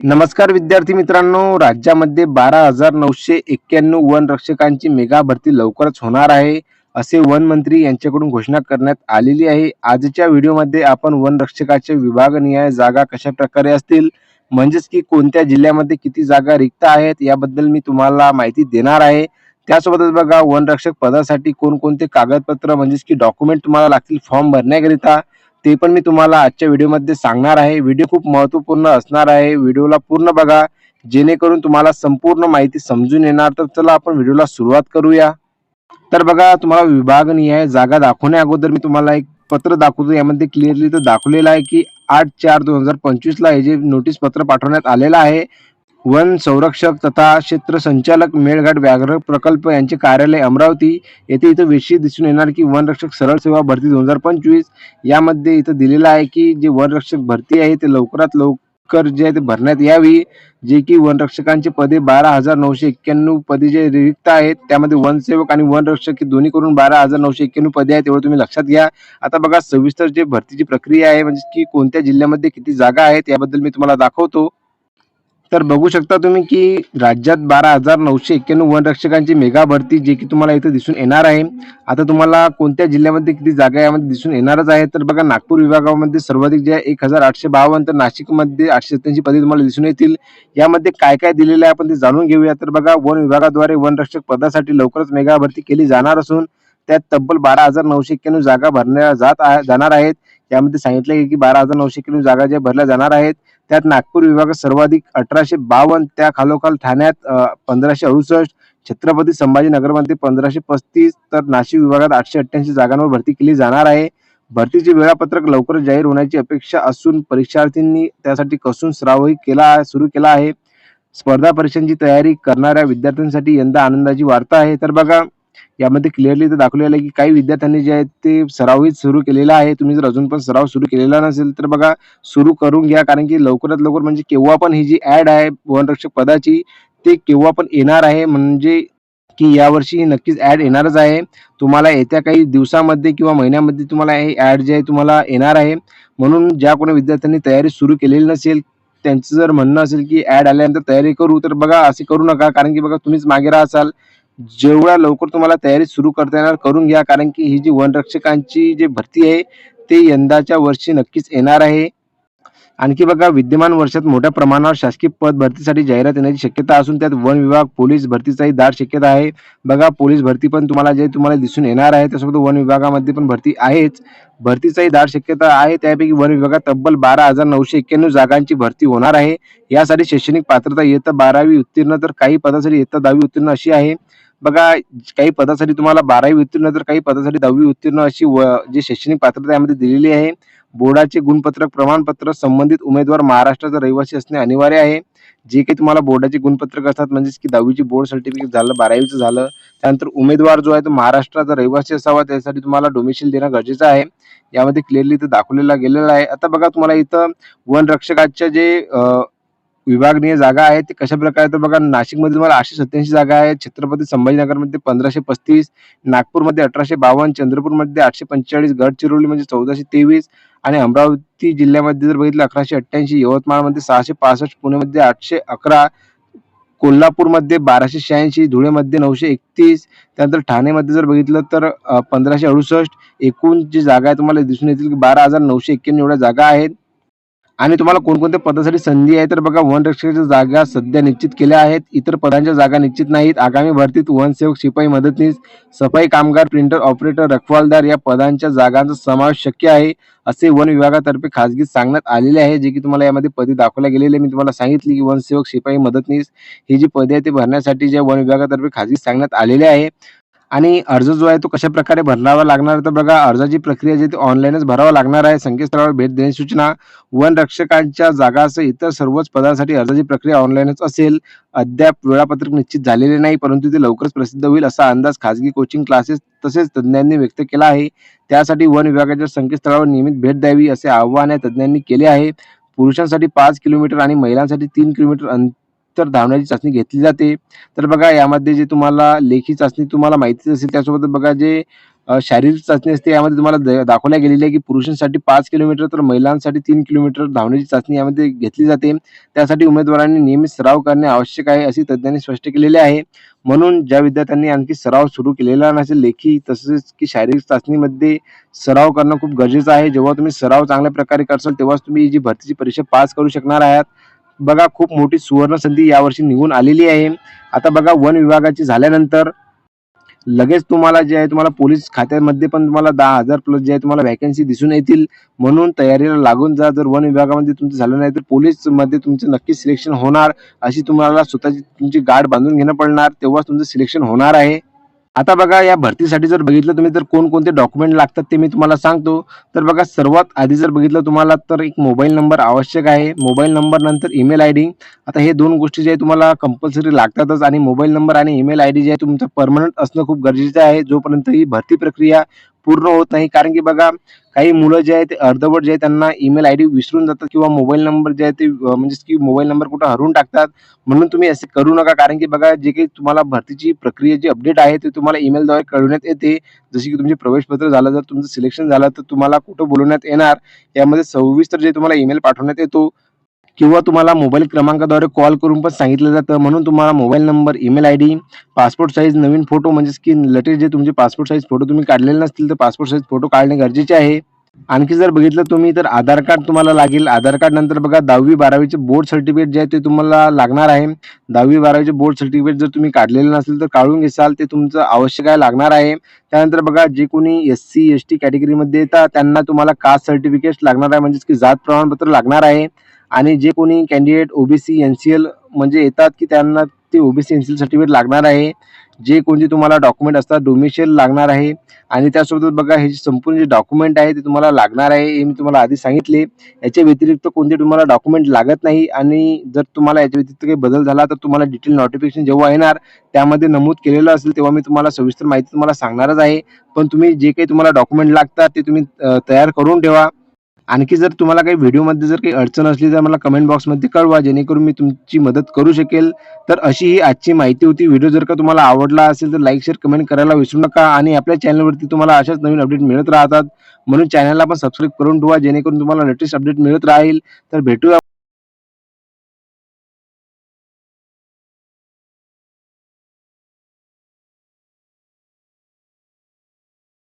नमस्कार विद्यार्थी मित्रांनो. राज्यामध्ये बारा हजार नऊशे एक्क्याण्णव वन रक्षकांची मेगा भरती लवकरच होणार आहे. असे वन मंत्री यांच्याकडून घोषणा करण्यात आलेली आहे. आजच्या व्हिडिओमध्ये आपण वन रक्षकाचे विभागनिहाय जागा कशा प्रकारे असतील? म्हणजेच की कोणत्या जिल्ह्यामध्ये किती जागा रिक्त आहेत? याबद्दल मी तुम्हाला माहिती देणार आहे. त्यासोबतच बघा वन रक्षक पदासाठी कोणकोणते कागदपत्र म्हणजेच की डॉक्युमेंट तुम्हाला लागतील फॉर्म भरण्याकरिता. ते पण मी तुम्हाला आजच्या व्हिडिओमध्ये सांगणार आहे. व्हिडिओ खूप महत्त्वपूर्ण असणार आहे. व्हिडिओला पूर्ण बघा. जेणेकरून तुम्हाला संपूर्ण माहिती समजून येणार. तर चला आपण व्हिडिओला सुरुवात करूया. तर बघा तुम्हाला विभागनिहाय जागा दाखवण्या अगोदर मी तुम्हाला एक पत्र दाखवतो. यामध्ये क्लिअरली तर दाखवलेलं आहे की आठ चार दोन हजार पंचवीसला हे जे नोटीस पत्र पाठवण्यात आलेलं आहे वन संरक्षक तथा क्षेत्र संचालक मेळघाट व्याघ्र प्रकल्प यांचे कार्यालय अमरावती येथे इथं विषय दिसून येणार की वनरक्षक सरळ सेवा भरती दोन हजार पंचवीस यामध्ये इथं दिलेलं आहे की जे वनरक्षक भरती आहे ते लवकरात लवकर जे आहे ते भरण्यात यावी जे की वनरक्षकांचे पदे बारा हजार नऊशे एक्क्याण्णव पदे जे रिक्त आहेत त्यामध्ये वनसेवक आणि वनरक्षक हे दोन्ही करून बारा हजार नऊशे एक्क्याण्णव पदे आहेत तेवढं तुम्ही लक्षात घ्या. आता बघा सविस्तर जे भरतीची प्रक्रिया आहे म्हणजे की कोणत्या जिल्ह्यामध्ये किती जागा आहेत याबद्दल मी तुम्हाला दाखवतो. तर बघू शकता तुम्ही की राज्यात बारा हजार नऊशे एक्क्याण्णव वनरक्षकांची मेगा भरती जे की तुम्हाला इथं दिसून येणार आहे. आता तुम्हाला कोणत्या जिल्ह्यामध्ये किती जागा यामध्ये दिसून येणारच आहे. तर बघा नागपूर विभागामध्ये सर्वाधिक जे आहे एक हजार आठशे बावन्न तर नाशिकमध्ये आठशे सत्त्याऐंशी पदे तुम्हाला दिसून येतील. यामध्ये काय काय दिलेलं आहे आपण ते जाणून घेऊया. तर बघा वन विभागाद्वारे वनरक्षक पदासाठी लवकरच मेगा भरती केली जाणार असून त्यात तब्बल बारा हजार नऊशे एक्क्याण्णव जागा भरल्या जात जाणार आहेत. यामध्ये सांगितलं की बारा हजार नऊशे एक्क्याण्णव जागा ज्या भरल्या जाणार आहेत त्यात नागपूर विभागात सर्वाधिक अठराशे बावन्न त्या खालोखाल ठाण्यात पंधराशे अडुसष्ट छत्रपती संभाजीनगरमध्ये पंधराशे पस्तीस तर नाशिक विभागात आठशे अठ्ठ्याऐंशी जागांवर भरती केली जाणार आहे. भरतीचे वेळापत्रक लवकर जाहीर होण्याची अपेक्षा असून परीक्षार्थींनी त्यासाठी कसून स्रावही केला सुरू केला आहे. स्पर्धा परीक्षांची तयारी करणाऱ्या विद्यार्थ्यांसाठी यंदा आनंदाची वार्ता आहे. तर बघा यामध्ये क्लिअरली तर दाखवलेलं आहे की काही विद्यार्थ्यांनी जे आहे ते सरावही सुरू केलेला आहे. तुम्ही जर अजून पण सराव सुरू केलेला नसेल तर बघा सुरू करून घ्या. कारण की लवकरात लवकर म्हणजे केव्हा पण ही जी ऍड आहे वनरक्षक पदाची ते केव्हा पण येणार आहे. म्हणजे की यावर्षी ही नक्कीच ऍड येणारच आहे. तुम्हाला येत्या काही दिवसामध्ये किंवा महिन्यामध्ये तुम्हाला हे ऍड जे आहे तुम्हाला येणार आहे. म्हणून ज्या कोणी विद्यार्थ्यांनी तयारी सुरू केलेली नसेल त्यांचं जर म्हणणं असेल की ऍड आल्यानंतर तयारी करू तर बघा असे करू नका. कारण की बघा तुम्हीच मागे राहाल जेवढ्या लवकर तुम्हाला तयारी सुरू करता येणार करून घ्या. कारण की ही जी वनरक्षकांची जी भरती आहे ते यंदाच्या वर्षी नक्कीच येणार आहे. आणखी बघा विद्यमान वर्षात मोठ्या प्रमाणावर शासकीय पद भरतीसाठी जाहिरात येण्याची शक्यता असून त्यात वन विभाग पोलीस भरतीचाही दाट शक्यता आहे. बघा पोलीस भरती पण तुम्हाला जे तुम्हाला दिसून येणार आहे त्यासोबत वन विभागामध्ये पण भरती आहेच. भरतीचाही दाट शक्यता आहे. त्यापैकी वन विभागात तब्बल बारा हजार नऊशे एक्क्याण्णव जागांची भरती होणार आहे. यासाठी शैक्षणिक पात्रता इयत्ता बारावी उत्तीर्ण तर काही पदासाठी इयत्ता दहावी उत्तीर्ण अशी आहे. बघा काही पदासाठी तुम्हाला बारावी उत्तीर्ण तर काही पदासाठी दहावी उत्तीर्ण अशी व जी शैक्षणिक पात्रता यामध्ये दिलेली आहे. बोर्डाचे गुणपत्रक प्रमाणपत्र संबंधित उमेदवार महाराष्ट्राचा रहिवासी असणे अनिवार्य आहे. जे काही तुम्हाला बोर्डाचे गुणपत्रक असतात म्हणजेच की दहावीची बोर्ड सर्टिफिकेट झालं बारावीचं झालं त्यानंतर उमेदवार जो आहे तो महाराष्ट्राचा रहिवासी असावा त्यासाठी तुम्हाला डोमेशियल देणं गरजेचं आहे. यामध्ये क्लिअरली इथं दाखवलेला गेलेला आहे. आता बघा तुम्हाला इथं वन रक्षकाच्या जे विभागनीय जागा आहेत. ते कशा प्रकारे तर बघा नाशिकमध्ये तुम्हाला आठशे सत्याऐंशी जागा आहेत. छत्रपती संभाजीनगरमध्ये पंधराशे पस्तीस नागपूरमध्ये अठराशे बावन्न चंद्रपूरमध्ये आठशे पंचेचाळीस गडचिरोली म्हणजे चौदाशे तेवीस आणि अमरावती जिल्ह्यामध्ये जर बघितलं अकराशे अठ्ठ्याऐंशी यवतमाळमध्ये सहाशे पासष्ट पुण्यामध्ये आठशे अकरा कोल्हापूरमध्ये बाराशे शहाऐंशी धुळेमध्ये नऊशे एकतीस त्यानंतर ठाणेमध्ये जर बघितलं तर पंधराशे अडुसष्ट एकूण जी जागा आहे तुम्हाला दिसून येतील की बारा हजार नऊशे एक्क्याण्णव एवढ्या जागा आहेत. आणि तुम्हाला कोणकोणत्या पदासाठी संधी आहे? तर बघा वन रक्षकाच्या जागा सध्या निश्चित केल्या आहेत. इतर पदांच्या जागा निश्चित नाहीत. आगामी भरतीत वनसेवक शिपाई मदतनीस सफाई कामगार प्रिंटर ऑपरेटर रखवालदार या पदांच्या जागांचा समावेश शक्य आहे असे वन विभागातर्फे खासगी सांगण्यात आलेले आहे जे की तुम्हाला यामध्ये पदे दाखवल्या गेलेले मी तुम्हाला सांगितले की वनसेवक शिपाई मदतनीस ही जी पदे आहे ते भरण्यासाठी जे वन विभागातर्फे खासगी सांगण्यात आलेले आहे. आणि अर्ज जो आहे तो कशा प्रकारे भरावा लागणार तर बघा अर्जाची प्रक्रिया जी ती ऑनलाईनच भरावा लागणार आहे. संकेतस्थळावर भेट देण्याची सूचना वन रक्षकांच्या जागासह इतर सर्वच पदांसाठी अर्जाची प्रक्रिया ऑनलाईनच असेल. अद्याप वेळापत्रक निश्चित झालेले नाही परंतु ते लवकरच प्रसिद्ध होईल असा अंदाज खासगी कोचिंग क्लासेस तसेच तज्ज्ञांनी व्यक्त केला आहे. त्यासाठी वन विभागाच्या संकेतस्थळावर नियमित भेट द्यावी असे आवाहन या तज्ज्ञांनी केले आहे. पुरुषांसाठी पाच किलोमीटर आणि महिलांसाठी तीन किलोमीटर तर धावण्याची चाचणी घेतली जाते तर बघा यामध्ये जे तुम्हाला लेखी चाचणी तुम्हाला माहितीच असेल त्यासोबत बघा जे शारीरिक चाचणी असते यामध्ये तुम्हाला द दाखवल्या गेलेली आहे की पुरुषांसाठी पाच किलोमीटर तर महिलांसाठी तीन किलोमीटर धावण्याची चाचणी यामध्ये घेतली जाते. त्यासाठी उमेदवारांनी नियमित सराव करणे आवश्यक आहे, असे तज्ञांनी स्पष्ट केलेले आहे. म्हणून ज्या विद्यार्थ्यांनी आणखी सराव सुरू केलेला नसेल लेखी तसेच की शारीरिक चाचणीमध्ये सराव करणं खूप गरजेचं आहे. जेव्हा तुम्ही सराव चांगल्या प्रकारे करसाल तेव्हाच तुम्ही ही जी भरतीची परीक्षा पास करू शकणार आहात. बघा खूप मोठी सुवर्ण संधी यावर्षी निघून आलेली आहे. आता बघा वन विभागाची झाल्यानंतर लगेच तुम्हाला जे आहे तुम्हाला पोलीस खात्यामध्ये पण तुम्हाला दहा हजार प्लस जे आहे तुम्हाला व्हॅकन्सी दिसून येतील. म्हणून तयारीला लागून जा. जर वन विभागामध्ये तुमचं झालं नाही तर पोलीसमध्ये तुमचं नक्कीच सिलेक्शन होणार. अशी तुम्हाला स्वतःची तुमची गाठ बांधून घेणं पडणार. तेव्हाच तुमचं सिलेक्शन होणार आहे. आता बघा या भरतीसाठी जर बघितलं तुम्ही तर कोणकोणते डॉक्युमेंट लागतात ते मी तुम्हाला सांगतो. तर बघा सर्वात आधी जर बघितलं तुम्हाला तर एक मोबाईल नंबर आवश्यक आहे. मोबाईल नंबर नंतर ईमेल आयडी. आता हे दोन गोष्टी ज्या तुम्हाला कंपल्सरी लागतातच आणि मोबाईल नंबर आणि ईमेल आय डी जे आहे तुमचं पर्मनंट असणं खूप गरजेचं आहे. जोपर्यंत ही भरती प्रक्रिया पूर्ण होत नाही. कारण की बघा काही मुलं जे आहेत ते अर्धवट जे आहे त्यांना ईमेल आय डी विसरून जातात किंवा मोबाईल नंबर जे आहे ते म्हणजे म्हणजेच की मोबाईल नंबर कुठं हरवून टाकतात. म्हणून तुम्ही असे करू नका. कारण की बघा जे काही तुम्हाला भरतीची प्रक्रियेची अपडेट आहे ते तुम्हाला ईमेलद्वारे कळवण्यात येते. जसे की तुमचे प्रवेशपत्र झालं, जर तुमचं सिलेक्शन झालं तर तुम्हाला कुठं बोलवण्यात येणार. यामध्ये सविस्तर जे तुम्हाला ईमेल पाठवण्यात येतो किंवा तुम्हाला मोबाईल क्रमांकाद्वारे कॉल करून पण सांगितलं जातं. म्हणून तुम्हाला mobile number, email I D passport size Naveen photo म्हणजेच की लेटेस्ट जे तुमचे पासपोर्ट साईज फोटो तुम्ही काढलेले नसतील तर पासपोर्ट साईज फोटो काढणे गरजेचे आहे. आणखी जर बघितलं तुम्ही तर आधार कार्ड तुम्हाला लागेल. आधार कार्ड नंतर बघा 10वी 12वीचे बोर्ड सर्टिफिकेट जे आहे ते तुम्हाला लागणार आहे. 10वी 12वीचे बोर्ड सर्टिफिकेट जर तुम्ही काढलेलं नसेल तर काढून घेसाल. ते तुमचं आवश्यक आहे, लागणार आहे. त्यानंतर बघा जे कोणी एस-सी, एस-टी कॅटेगरीमध्ये येतात त्यांना तुम्हाला कास्ट सर्टिफिकेट लागणार आहे. म्हणजेच की जात प्रमाणपत्र लागणार आहे. आणि जे कोणी कॅन्डिडेट ओबीसी, एन-सी-एल म्हणजे येतात की त्यांना ते ओबीसी, एन-सी-एल सर्टिफिकेट लागणार आहे. जे कोणते तुम्हाला डॉक्युमेंट असतात डोमिशियल लागणार आहे. आणि त्यासोबत बघा हे जे संपूर्ण जे डॉक्युमेंट आहे ते तुम्हाला लागणार आहे. हे मी तुम्हाला आधी सांगितले. याच्या व्यतिरिक्त कोणते तुम्हाला डॉक्युमेंट लागत नाही आणि जर तुम्हाला याच्या व्यतिरिक्त काही बदल झाला तर तुम्हाला डिटेल नोटिफिकेशन जेव्हा येणार त्यामध्ये नमूद केलेलं असेल तेव्हा मी तुम्हाला सविस्तर माहिती तुम्हाला सांगणारच आहे. पण तुम्ही जे काही तुम्हाला डॉक्युमेंट लागतात ते तुम्ही तयार करून ठेवा. आणखी जर तुम्हाला काही व्हिडिओमध्ये जर काही अडचण असली तर मला कमेंट बॉक्समध्ये कळवा जेणेकरून मी तुमची मदत करू शकेल. तर अशी ही आजची माहिती होती. व्हिडिओ जर का तुम्हाला आवडला असेल तर लाईक, शेअर, कमेंट करायला विसरू नका आणि आपल्या चॅनलवरती तुम्हाला अशाच नवीन अपडेट मिळत राहतात. म्हणून चॅनलला पण सबस्क्राईब करून ठेवा जेणेकरून तुम्हाला लेटेस्ट अपडेट मिळत राहील. तर भेटूया